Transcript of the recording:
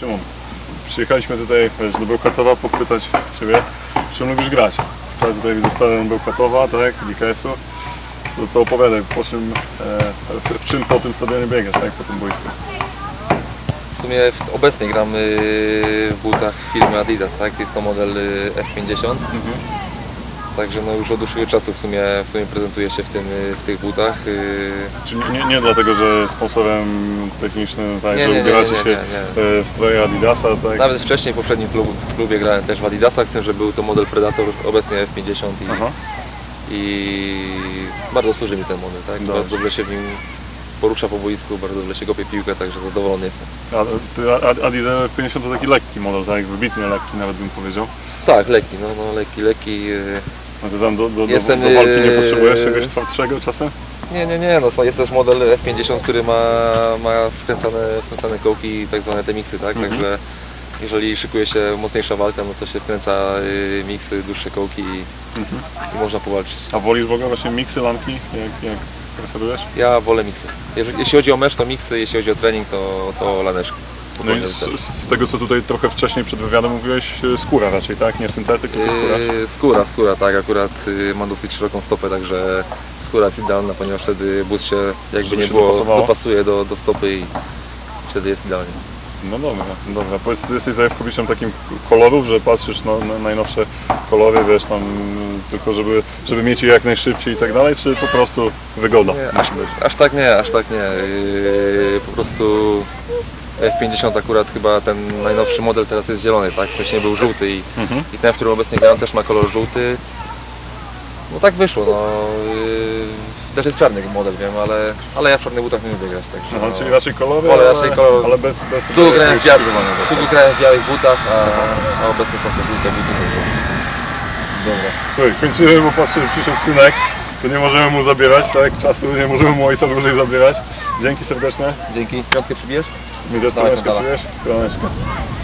Szymon, przyjechaliśmy tutaj wiesz, do Bełchatowa popytać Ciebie, czym lubisz grać. Teraz tutaj widzę stadion Bełchatowa, tak, DKS-u. To, to opowiadaj, po czym, e, w, czym po tym stadionie biegasz, tak, po tym boisku. W sumie obecnie gram w butach firmy Adidas, tak? Jest to model y, F50. Także no już od dłuższego czasu w sumie, w sumie prezentuję się w, tym, y, w tych butach. y, Czyli nie, nie dlatego, że sponsorem technicznym, tak, Nie, że nie, nie, ubieracie nie, się nie, e, w stroje Adidasa, tak? Nawet wcześniej w poprzednim klubu, w klubie grałem też w Adidasach, z tym, że był to model Predator, obecnie F50 i, Aha. i bardzo służy mi ten model, tak? Dobrze. Bardzo dobrze się w nim porusza po boisku, bardzo dobrze się kopie piłkę, także zadowolony jestem. A, ty, A- Adis 50 to taki lekki model, tak, wybitnie lekki nawet bym powiedział. Tak, lekki, no, no lekki, lekki. Y, No to tam do, do, do, Jestem, do walki nie e, potrzebujesz czegoś twardszego czasem? Nie, nie, nie, no jest też model F50, który ma, ma wkręcane, wkręcane kołki tak zwane te miksy, tak? Mhm. Także jeżeli szykuje się mocniejsza walka, no to się wkręca y, miksy, dłuższe kołki i, Mhm. i można powalczyć. A wolisz w ogóle właśnie miksy, lanki, jak, jak preferujesz? Ja wolę miksy. Jeśli chodzi o mecz, to miksy, jeśli chodzi o trening, to, to laneczki. No Spokojnie i z, wystarczy. z, z tego co tutaj trochę wcześniej przed wywiadem mówiłeś, e, skóra raczej, tak? Nie syntetyk, tylko skóra. Yy, skóra, skóra, tak, akurat y, mam dosyć szeroką stopę, także skóra jest idealna, ponieważ wtedy but się jakby Żeby nie się było, dopasowało? dopasuje do, do stopy i wtedy jest idealnie. No dobra, dobra. Powiedz, ty jesteś zajawkowiczem takim kolorów, że patrzysz na, na najnowsze kolory, wiesz, tam mm, tylko żeby, żeby mieć je jak najszybciej i tak dalej, czy po prostu wygoda? Nie, aż, aż tak nie, aż tak nie. Yy, po prostu F50 akurat chyba ten najnowszy model teraz jest zielony, tak? Wcześniej był żółty i, Mhm. i ten, w którym obecnie gram też ma kolor żółty. No tak wyszło, no. Yy, też jest czarny model, wiem, ale, ale ja w czarnych butach nie lubię grać, także Aha, no, czyli raczej kolory, ale, raczej kolor- ale bez, bez Tu grałem w, białych, tu grałem w białych butach, a, a obecnie są te żółte buty. Dobra. Słuchaj, kończymy, bo patrzę, że przyszedł synek, to nie możemy mu zabierać, tak, czasu, nie możemy mu ojca dłużej zabierać. Dzięki serdeczne. Dzięki. Piątkę przybijesz? Miro, no, no, no,